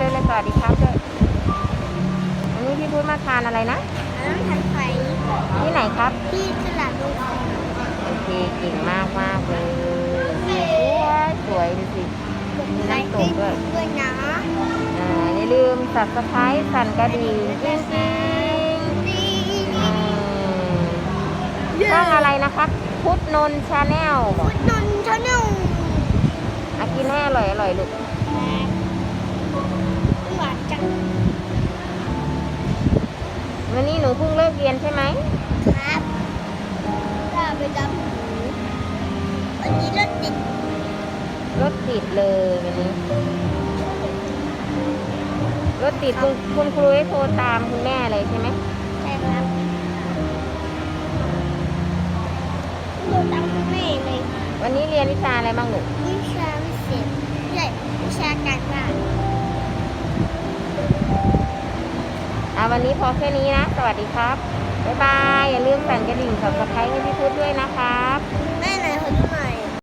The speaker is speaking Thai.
เลยสวัสดีครับด้วยวันนี้พี่พุธมาทานอะไรนะน้ำทันไฟที่ไหนครับ ที่ตลาดโลกโอเคเก่งมากมากๆเลยสวยสวยดูสิมีน้ำตกด้วยด้วยนะอ่าอย่าลืมสับสไครต์สั่นกระดิ่งจริงจริงดีๆอืมต้องอะไรนะครับ พุทธนนชาแนลบอกพุทธนนท์ชาแนลอะกินให้อร่อยอร่อยลูก วันนี้หนูเพิ่งเลิกเรียนใช่ไหมครับถ้าไปดำหูวันนี้รถติดรถติดเลยวันนี้ รถติดคุณคุณครูให้โทรตามคุณแม่เลยใช่ไหมใช่ครับโดนตังค์แม่เลยวันนี้เรียนวิชาอะไรบ้างลูก วันนี้พอแค่นี้นะ สวัสดีครับ บ๊ายบาย อย่าลืมสั่นกระดิ่งสับสไครต์ให้พี่พุทธด้วยนะคะ